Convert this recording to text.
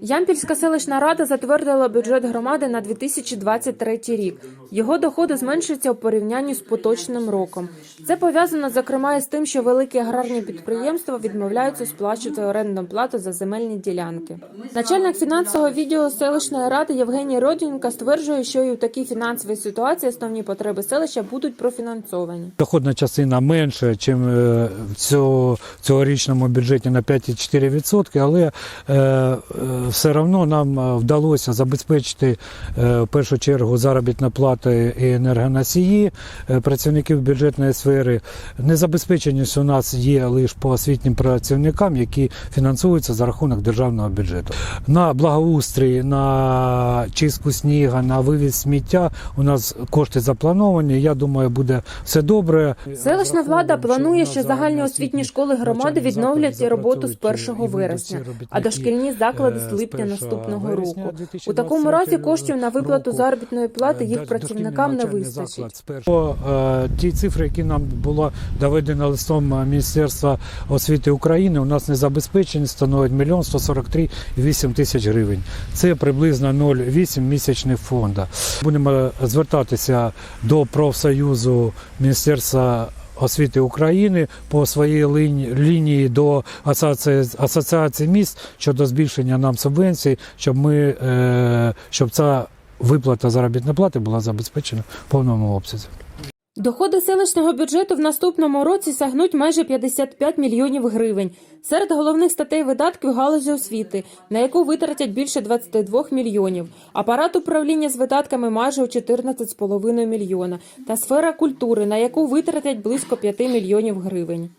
Ямпільська селищна рада затвердила бюджет громади на 2023 рік. Його доходи зменшуються у порівнянні з поточним роком. Це пов'язано зокрема із тим, що великі аграрні підприємства відмовляються сплачувати орендну плату за земельні ділянки. Начальник фінансового відділу селищної ради Євгеній Родінка стверджує, що і у такій фінансовій ситуації основні потреби селища будуть профінансовані. Доходна частина менша, ніж в цьогорічному бюджеті на 5,4%, але е, е, все одно нам е, вдалося забезпечити е, в першу чергу заробітні плати і енергоносії е, працівників бюджетної сфери. Незабезпеченість у нас є лише по освітнім працівникам, які фінансуються за рахунок державного бюджету. На благоустрій, на чистку сніга, на вивіз сміття у нас кошти заплановані. Я думаю, буде все добре. Селищна влада планує, що загальні освітні школи громади відновлять роботу з 1 вересня, а дошкільні заклади липня наступного року. У такому разі коштів на виплату заробітної плати їх працівникам не вистачить. По е, ті цифри, які нам було доведено листом е, Міністерства освіти України, у нас незабезпечені становить 1 143 8 тисяч гривень. Це приблизно 0,8 місячних фонду. Будемо звертатися до профсоюзу Міністерства освіти України по своїй лінії, до асоціації міст щодо збільшення нам субвенцій, щоб ми е, щоб ця виплата заробітної плати була забезпечена в повному обсязі. Доходи селищного бюджету в наступному році сягнуть майже 55 мільйонів гривень. Серед головних статей видатків галузі освіти, на яку витратять більше 22 мільйонів, апарат управління з видатками майже у 14,5 мільйона, та сфера культури, на яку витратять близько 5 мільйонів гривень.